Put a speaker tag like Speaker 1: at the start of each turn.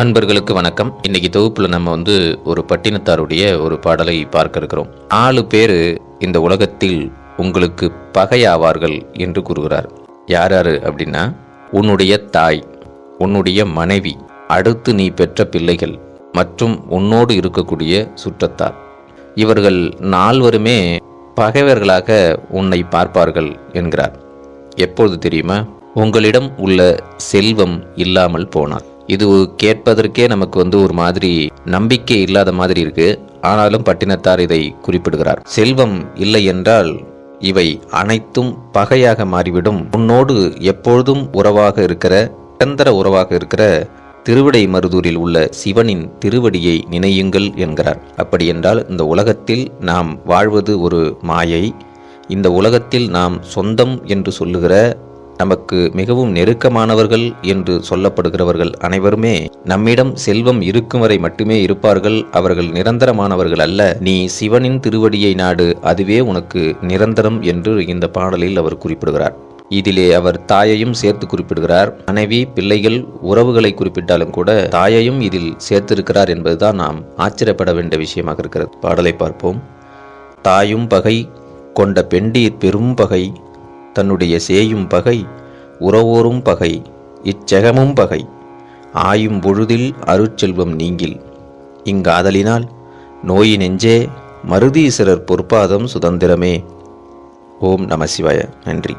Speaker 1: அன்பர்களுக்கு வணக்கம். இன்னைக்கு தொகுப்புல நம்ம வந்து ஒரு பட்டினத்தாருடைய ஒரு பாடலை பார்க்க இருக்கிறோம். ஆளு பேர் இந்த உலகத்தில் உங்களுக்கு பகையாவார்கள் என்று கூறுகிறார். யார் யாரு அப்படின்னா உன்னுடைய தாய் உன்னுடைய மனைவி அடுத்து நீ பெற்ற பிள்ளைகள் மற்றும் உன்னோடு இருக்கக்கூடிய சுற்றத்தார். இவர்கள் நால்வருமே பகைவர்களாக உன்னை பார்ப்பார்கள் என்கிறார். எப்பொழுது தெரியுமா? உங்களிடம் உள்ள செல்வம் இல்லாமல் போனார் இது கேட்பதற்கே நமக்கு வந்து ஒரு மாதிரி நம்பிக்கை இல்லாத மாதிரி இருக்கு. ஆனாலும் பட்டினத்தார் இதை குறிப்பிடுகிறார். செல்வம் இல்லை என்றால் இவை அனைத்தும் பகையாக மாறிவிடும். உன்னோடு எப்பொழுதும் உறவாக இருக்கிற நிரந்தர உறவாக இருக்கிற திருவிடை மருதூரில் உள்ள சிவனின் திருவடியை நினையுங்கள் என்கிறார். அப்படி என்றால் இந்த உலகத்தில் நாம் வாழ்வது ஒரு மாயை. இந்த உலகத்தில் நாம் சொந்தம் என்று சொல்லுகிற நமக்கு மிகவும் நெருக்கமானவர்கள் என்று சொல்லப்படுகிறவர்கள் அனைவருமே நம்மிடம் செல்வம் இருக்கும் வரை மட்டுமே இருப்பார்கள். அவர்கள் நிரந்தரமானவர்கள் அல்ல. நீ சிவனின் திருவடியை நாடு. அதுவே உனக்கு நிரந்தரம் என்று இந்த பாடலில் அவர் குறிப்பிடுகிறார். இதிலே அவர் தாயையும் சேர்த்து குறிப்பிடுகிறார். மனைவி பிள்ளைகள் உறவுகளை குறிப்பிட்டாலும் கூட தாயையும் இதில் சேர்த்திருக்கிறார் என்பதுதான் நாம் ஆச்சரியப்பட வேண்டிய விஷயமாக இருக்கிறது. பாடலை பார்ப்போம். தாயும் பகை கொண்ட பெண்டீர் பெரும் பகை. தன்னுடைய சேயும் பகை உறவோரும் பகை இச்செகமும் பகை. ஆயும் பொழுதில் அருட்செல்வம் நீங்கில். இங்காதலினால் நோயி நெஞ்சே மருதீசரர் பொற்பாதம் சுதந்திரமே. ஓம் நம சிவாய. நன்றி.